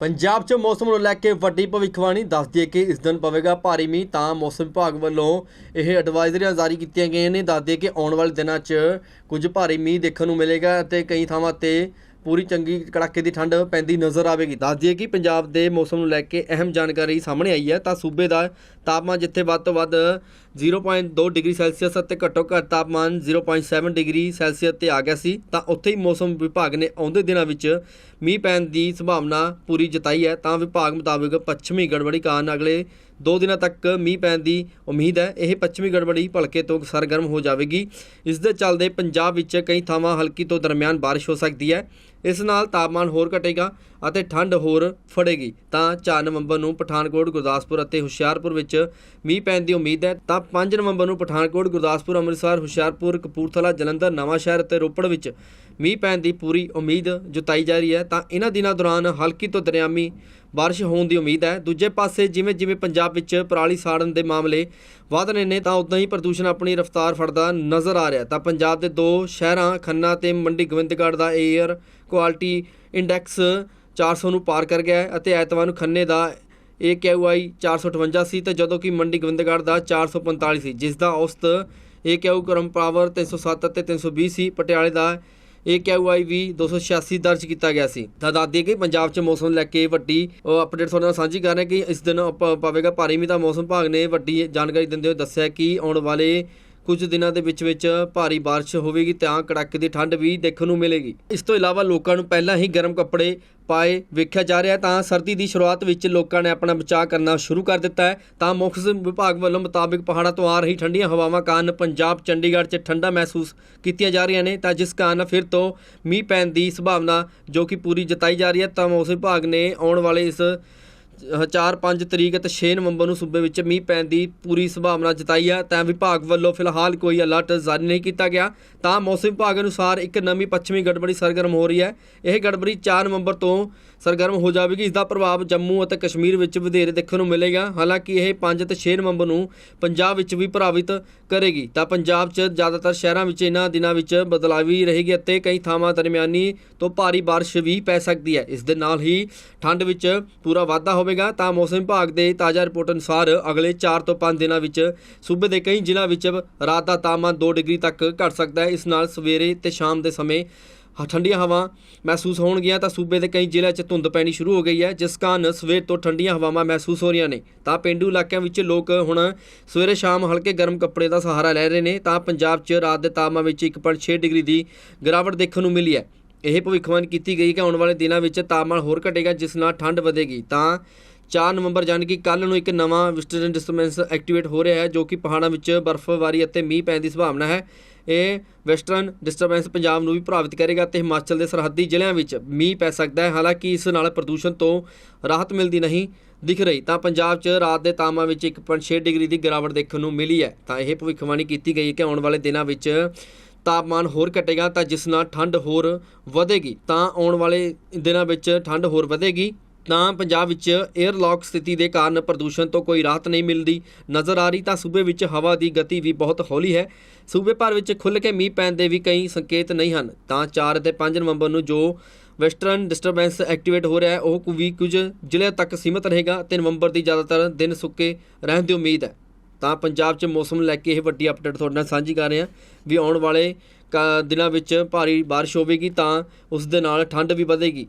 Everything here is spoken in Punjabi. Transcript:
ਪੰਜਾਬ 'ਚ ਮੌਸਮ ਨੂੰ ਲੈ ਕੇ ਵੱਡੀ ਭਵਿੱਖਬਾਣੀ ਦੱਸਦੀ ਹੈ ਕਿ ਇਸ ਦਿਨ ਪਵੇਗਾ ਭਾਰੀ ਮੀਂਹ, ਤਾਂ ਮੌਸਮ ਵਿਭਾਗ ਵੱਲੋਂ ਇਹ ਐਡਵਾਈਜ਼ਰੀਆਂ ਜਾਰੀ ਕੀਤੀਆਂ ਗਈਆਂ ਨੇ ਦੱਸਦੀ ਹੈ ਕਿ ਆਉਣ ਵਾਲੇ ਦਿਨਾਂ 'ਚ ਕੁਝ ਭਾਰੀ ਮੀਂਹ ਦੇਖਣ ਨੂੰ ਮਿਲੇਗਾ ਅਤੇ ਕਈ ਥਾਵਾਂ ਤੇ ਪੂਰੀ ਚੰਗੀ ਕੜਾਕੇ ਦੀ ਠੰਡ ਪੈਂਦੀ ਨਜ਼ਰ ਆਵੇਗੀ। ਦੱਸਦੀ ਹੈ ਕਿ ਪੰਜਾਬ ਦੇ ਮੌਸਮ ਨੂੰ ਲੈ ਕੇ ਅਹਿਮ ਜਾਣਕਾਰੀ ਸਾਹਮਣੇ ਆਈ ਹੈ, ਤਾਂ ਸੂਬੇ ਦਾ ਤਾਪਮਾਨ ਜਿੱਥੇ ਵੱਧ ਤੋਂ ਵੱਧ 0.2 ਡਿਗਰੀ ਸੈਲਸੀਅਸ ਅਤੇ ਘੱਟੋ ਘੱਟ ਤਾਪਮਾਨ 0.7 ਡਿਗਰੀ ਸੈਲਸੀਅਸ ਤੇ ਆ ਗਿਆ ਸੀ, ਤਾਂ ਉੱਥੇ ਹੀ ਮੌਸਮ ਵਿਭਾਗ ਨੇ ਆਉਂਦੇ ਦਿਨਾਂ ਵਿੱਚ ਮੀਂਹ ਪੈਣ ਦੀ ਸੰਭਾਵਨਾ ਪੂਰੀ ਜਤਾਈ ਹੈ, ਤਾਂ ਵਿਭਾਗ ਮੁਤਾਬਕ ਪੱਛਮੀ ਗੜਬੜੀ ਕਾਰਨ ਅਗਲੇ 2 ਦਿਨਾਂ ਤੱਕ ਮੀਂਹ ਪੈਣ ਦੀ ਉਮੀਦ ਹੈ। ਇਹ ਪੱਛਮੀ ਗੜਬੜੀ ਭਲਕੇ ਤੋਂ ਸਰਗਰਮ ਹੋ ਜਾਵੇਗੀ। ਇਸ ਦੇ ਚੱਲਦੇ ਪੰਜਾਬ ਵਿੱਚ ਕਈ ਥਾਵਾਂ ਹਲਕੀ ਤੋਂ ਦਰਮਿਆਨ ਬਾਰਿਸ਼ ਹੋ ਸਕਦੀ ਹੈ। ਇਸ ਨਾਲ ਤਾਪਮਾਨ ਹੋਰ ਘਟੇਗਾ ਅਤੇ ਠੰਡ ਹੋਰ ਫੜੇਗੀ। ਤਾਂ 4 ਨਵੰਬਰ ਨੂੰ ਪਠਾਨਕੋਟ, ਗੁਰਦਾਸਪੁਰ ਅਤੇ ਹੁਸ਼ਿਆਰਪੁਰ ਵਿੱਚ ਮੀਂਹ ਪੈਣ ਦੀ ਉਮੀਦ ਹੈ। ਤਾਂ 5 ਨਵੰਬਰ ਨੂੰ ਪਠਾਨਕੋਟ, ਗੁਰਦਾਸਪੁਰ, ਅੰਮ੍ਰਿਤਸਰ, ਹੁਸ਼ਿਆਰਪੁਰ, ਕਪੂਰਥਲਾ, ਜਲੰਧਰ ਨਵਾਂਸ਼ਹਿਰ ਅਤੇ ਰੋਪੜ ਵਿੱਚ ਮੀਂਹ ਪੈਣ ਦੀ ਪੂਰੀ ਉਮੀਦ ਜਤਾਈ ਜਾ ਰਹੀ ਹੈ। ਤਾਂ ਇਹਨਾਂ ਦਿਨਾਂ ਦੌਰਾਨ ਹਲਕੀ ਤੋਂ ਦਰਿਆਮੀ ਬਾਰਿਸ਼ ਹੋਣ ਦੀ ਉਮੀਦ ਹੈ। ਦੂਜੇ ਪਾਸੇ ਜਿਵੇਂ ਜਿਵੇਂ ਪੰਜਾਬ ਵਿੱਚ ਪਰਾਲੀ ਸਾੜਨ ਦੇ ਮਾਮਲੇ ਵਧ ਰਹੇ ਨੇ, ਤਾਂ ਉਦਾਂ ਹੀ ਪ੍ਰਦੂਸ਼ਣ ਆਪਣੀ ਰਫ਼ਤਾਰ ਫੜਦਾ ਨਜ਼ਰ ਆ ਰਿਹਾ ਤਾਂ ਪੰਜਾਬ ਦੇ ਦੋ ਸ਼ਹਿਰਾਂ, ਖੰਨਾ ਤੇ ਮੰਡੀ ਗੋਬਿੰਦਗੜ੍ਹ ਦਾ 에ਅਰ ਕੁਆਲਿਟੀ ਇੰਡੈਕਸ 400 ਨੂੰ ਪਾਰ ਕਰ ਗਿਆ ਹੈ ਅਤੇ ਐਤਵਾਰ ਨੂੰ ਖੰਨੇ ਦਾ AQI 458 ਸੀ ਤੇ ਜਦੋਂ ਕਿ ਮੰਡੀ ਗੋਬਿੰਦਗੜ੍ਹ ਦਾ 445 ਸੀ ਜਿਸ ਦਾ ਔਸਤ AQI ਕਰਮ ਪਾਵਰ 307 ਅਤੇ 320 ਸੀ। ਪਟਿਆਲੇ ਦਾ AQI ਵੀ 286 ਦਰਜ ਕੀਤਾ ਗਿਆ ਸੀ। ਤਾਂ ਦੱਸ ਕਿ ਪੰਜਾਬ 'ਚ ਮੌਸਮ ਲੈ ਕੇ ਵੱਡੀ ਅਪਡੇਟ ਤੁਹਾਡੇ ਨਾਲ ਸਾਂਝੀ ਕਰ ਰਹੇ ਕਿ ਇਸ ਦਿਨ ਪ- ਪਵੇਗਾ ਭਾਰੀ ਮੀਂਹ। ਦਾ ਮੌਸਮ ਵਿਭਾਗ ਨੇ ਵੱਡੀ ਜਾਣਕਾਰੀ ਦਿੰਦੇ ਹੋਏ ਦੱਸਿਆ ਕਿ ਆਉਣ ਵਾਲੇ ਕੁਝ ਦਿਨਾਂ ਦੇ ਵਿੱਚ ਵਿੱਚ ਭਾਰੀ ਬਾਰਿਸ਼ ਹੋਵੇਗੀ ਤਾਂ ਕੜਾਕੇ ਦੀ ਠੰਡ ਵੀ ਦੇਖਣ ਨੂੰ ਮਿਲੇਗੀ। ਇਸ ਤੋਂ ਇਲਾਵਾ ਲੋਕਾਂ ਨੂੰ ਪਹਿਲਾਂ ਹੀ ਗਰਮ ਕੱਪੜੇ ਪਾਏ ਵੇਖਿਆ ਜਾ ਰਿਹਾ ਤਾਂ ਸਰਦੀ ਦੀ ਸ਼ੁਰੂਆਤ ਵਿੱਚ ਲੋਕਾਂ ਨੇ ਆਪਣਾ ਬਚਾਅ ਕਰਨਾ ਸ਼ੁਰੂ ਕਰ ਦਿੱਤਾ ਹੈ। ਤਾਂ ਮੌਸਮ ਵਿਭਾਗ ਵੱਲੋਂ ਮੁਤਾਬਿਕ ਪਹਾੜਾਂ ਤੋਂ ਆ ਰਹੀ ਠੰਡੀਆਂ ਹਵਾਵਾਂ ਕਾਰਨ ਪੰਜਾਬ, ਚੰਡੀਗੜ੍ਹ 'ਚ ਠੰਡਾ ਮਹਿਸੂਸ ਕੀਤੀਆਂ ਜਾ ਰਹੀਆਂ ਨੇ। ਤਾਂ ਜਿਸ ਕਾਰਨ ਫਿਰ ਤੋਂ ਮੀਂਹ ਪੈਣ ਦੀ ਸੰਭਾਵਨਾ ਜੋ ਕਿ ਪੂਰੀ ਜਤਾਈ ਜਾ ਰਹੀ ਹੈ ਤਾਂ ਮੌਸਮ ਵਿਭਾਗ ਨੇ ਆਉਣ ਵਾਲੇ ਇਸ 4-5 ਤਰੀਕ ਅਤੇ 6 ਨਵੰਬਰ ਨੂੰ ਸੂਬੇ ਵਿੱਚ ਮੀਂਹ ਪੈਣ ਦੀ ਪੂਰੀ ਸੰਭਾਵਨਾ ਜਤਾਈ ਹੈ। ਤਾਂ ਵਿਭਾਗ ਵੱਲੋਂ ਫਿਲਹਾਲ ਕੋਈ ਅਲਰਟ ਜਾਰੀ ਨਹੀਂ ਕੀਤਾ ਗਿਆ। ਤਾਂ ਮੌਸਮ ਵਿਭਾਗ ਅਨੁਸਾਰ ਇੱਕ ਨਵੀਂ ਪੱਛਮੀ ਗੜਬੜੀ ਸਰਗਰਮ ਹੋ ਰਹੀ ਹੈ। ਇਹ ਗੜਬੜੀ 4 ਨਵੰਬਰ ਤੋਂ ਸਰਗਰਮ ਹੋ ਜਾਵੇਗੀ। ਇਸ ਦਾ ਪ੍ਰਭਾਵ ਜੰਮੂ ਅਤੇ ਕਸ਼ਮੀਰ ਵਿੱਚ ਵਧੇਰੇ ਦੇਖਣ ਨੂੰ ਮਿਲੇਗਾ। ਹਾਲਾਂਕਿ ਇਹ 5 ਅਤੇ 6 ਨਵੰਬਰ ਨੂੰ ਪੰਜਾਬ ਵਿੱਚ ਵੀ ਪ੍ਰਭਾਵਿਤ ਕਰੇਗੀ। ਤਾਂ ਪੰਜਾਬ 'ਚ ਜ਼ਿਆਦਾਤਰ ਸ਼ਹਿਰਾਂ ਵਿੱਚ ਇਹਨਾਂ ਦਿਨਾਂ ਵਿੱਚ ਬਦਲਾਵੀ ਰਹੇਗੀ ਅਤੇ ਕਈ ਥਾਵਾਂ ਦਰਮਿਆਨੀ ਤੋਂ ਭਾਰੀ ਬਾਰਿਸ਼ ਵੀ ਪੈ ਸਕਦੀ ਹੈ। ਇਸ ਦੇ ਨਾਲ ਹੀ ਠੰਡ ਵਿੱਚ ਪੂਰਾ ਵਾਧਾ ਹੋਵੇ ਹੋਵੇਗਾ ਤਾਂ ਮੌਸਮ ਵਿਭਾਗ ਦੇ ਤਾਜ਼ਾ ਰਿਪੋਰਟ ਅਨੁਸਾਰ ਅਗਲੇ 4 ਤੋਂ 5 ਦਿਨਾਂ ਵਿੱਚ ਸੂਬੇ ਦੇ ਕਈ ਜ਼ਿਲ੍ਹਿਆਂ ਵਿੱਚ ਰਾਤ ਦਾ ਤਾਪਮਾਨ 2 ਡਿਗਰੀ ਤੱਕ ਘਟ ਸਕਦਾ ਹੈ। ਇਸ ਨਾਲ ਸਵੇਰੇ ਤੇ ਸ਼ਾਮ ਦੇ ਸਮੇਂ ਹ- ਠੰਡੀਆਂ ਹਵਾ ਮਹਿਸੂਸ ਹੋਣਗੀਆਂ ਤਾਂ ਸੂਬੇ ਦੇ ਕਈ ਜ਼ਿਲ੍ਹਿਆਂ 'ਚ ਧੁੰਦ ਪੈਣੀ ਸ਼ੁਰੂ ਹੋ ਗਈ ਹੈ, ਜਿਸ ਕਾਰਨ ਸਵੇਰ ਤੋਂ ਠੰਡੀਆਂ ਹਵਾਵਾਂ ਮਹਿਸੂਸ ਹੋ ਰਹੀਆਂ ਨੇ। ਤਾਂ ਪਿੰਡੂ ਇਲਾਕਿਆਂ ਵਿੱਚ ਲੋਕ ਹੁਣ ਸਵੇਰੇ ਸ਼ਾਮ ਹਲਕੇ ਗਰਮ ਕੱਪੜੇ ਦਾ ਸਹਾਰਾ ਲੈ ਰਹੇ ਨੇ। ਤਾਂ ਪੰਜਾਬ 'ਚ ਰਾਤ ਦੇ ਤਾਪਮਾਨ ਵਿੱਚ 1.6 ਡਿਗਰੀ ਦੀ ਗਿਰਾਵਟ ਦੇਖਣ ਨੂੰ ਮਿਲੀ ਹੈ। ਇਹ ਭਵਿੱਖਬਾਣੀ ਕੀਤੀ ਗਈ ਕਿ ਆਉਣ ਵਾਲੇ ਦਿਨਾਂ ਵਿੱਚ ਤਾਪਮਾਨ ਹੋਰ ਘਟੇਗਾ, ਜਿਸ ਨਾਲ ਠੰਡ ਵਧੇਗੀ। ਤਾਂ 4 ਨਵੰਬਰ ਜਾਣੀ ਕਿ ਕੱਲ ਨੂੰ ਇੱਕ ਨਵਾਂ ਵੈਸਟਰਨ ਡਿਸਟਰਬੈਂਸ ਐਕਟੀਵੇਟ ਹੋ ਰਿਹਾ ਹੈ, ਜੋ ਕਿ ਪਹਾੜਾਂ ਵਿੱਚ ਬਰਫ਼ਬਾਰੀ ਅਤੇ ਮੀਂਹ ਪੈਣ ਦੀ ਸੰਭਾਵਨਾ ਹੈ। ਇਹ ਵੈਸਟਰਨ ਡਿਸਟਰਬੈਂਸ ਪੰਜਾਬ ਨੂੰ ਵੀ ਪ੍ਰਭਾਵਿਤ ਕਰੇਗਾ ਤੇ ਹਿਮਾਚਲ ਦੇ ਸਰਹੱਦੀ ਜ਼ਿਲ੍ਹਿਆਂ ਵਿੱਚ ਮੀਂਹ ਪੈ ਸਕਦਾ ਹੈ। ਹਾਲਾਂਕਿ ਇਸ ਨਾਲ ਪ੍ਰਦੂਸ਼ਣ ਤੋਂ ਰਾਹਤ ਮਿਲਦੀ ਨਹੀਂ ਦਿਖ ਰਹੀ। ਤਾਂ ਪੰਜਾਬ 'ਚ ਰਾਤ ਦੇ ਤਾਪਮਾਨ ਵਿੱਚ 1.6 ਡਿਗਰੀ ਦੀ ਗਿਰਾਵਟ ਦੇਖਣ ਨੂੰ ਮਿਲੀ ਹੈ। ਤਾਂ ਇਹ ਭਵਿੱਖਬਾਣੀ ਕੀਤੀ ਗਈ ਹੈ ਕਿ ਆਉਣ ਵਾਲੇ ਦਿਨਾਂ ਵਿੱਚ ਤਾਪਮਾਨ ਹੋਰ ਘਟੇਗਾ ਤਾਂ ਜਿਸ ਨਾਲ ਠੰਡ ਹੋਰ ਵਧੇਗੀ, ਤਾਂ ਆਉਣ ਵਾਲੇ ਦਿਨਾਂ ਵਿੱਚ ਠੰਡ ਹੋਰ ਵਧੇਗੀ। ਤਾਂ ਪੰਜਾਬ ਵਿੱਚ 에ਅਰਲੌਕ ਸਥਿਤੀ ਦੇ ਕਾਰਨ ਪ੍ਰਦੂਸ਼ਣ ਤੋਂ ਕੋਈ ਰਾਹਤ ਨਹੀਂ ਮਿਲਦੀ। ਨਜ਼ਰ ਆ ਰਹੀ ਤਾਂ ਸੂਬੇ ਵਿੱਚ ਹਵਾ ਦੀ ਗਤੀ ਵੀ ਬਹੁਤ ਹੌਲੀ ਹੈ। ਸੂਬੇ ਭਰ ਵਿੱਚ ਖੁੱਲ੍ਹ ਕੇ ਮੀਂਹ ਪੈਣ ਦੇ ਵੀ ਕਈ ਸੰਕੇਤ ਨਹੀਂ ਹਨ। ਤਾਂ 4 ਅਤੇ 5 ਨਵੰਬਰ ਨੂੰ ਜੋ ਵੈਸਟਰਨ ਡਿਸਟਰਬੈਂਸ ਐਕਟੀਵੇਟ ਹੋ ਰਿਹਾ ਹੈ, ਉਹ ਵੀ ਕੁਝ ਜ਼ਿਲ੍ਹਿਆਂ ਤੱਕ ਸੀਮਤ ਰਹੇਗਾ ਤੇ ਨਵੰਬਰ ਦੀ ਜ਼ਿਆਦਾਤਰ ਦਿਨ ਸੁੱਕੇ ਰਹਿਣ ਦੀ ਉਮੀਦ ਹੈ। ਤਾਂ ਪੰਜਾਬ 'ਚ ਮੌਸਮ ਨੂੰ ਲੈ ਕੇ ਇਹ ਵੱਡੀ ਅਪਡੇਟ ਤੁਹਾਡੇ ਨਾਲ ਸਾਂਝੀ ਕਰ ਰਹੇ ਹਾਂ ਵੀ ਆਉਣ ਵਾਲੇ ਕ- ਦਿਨਾਂ ਵਿੱਚ ਭਾਰੀ ਬਾਰਿਸ਼ ਹੋਵੇਗੀ ਤਾਂ ਉਸ ਦੇ ਨਾਲ ਠੰਡ ਵੀ ਵਧੇਗੀ।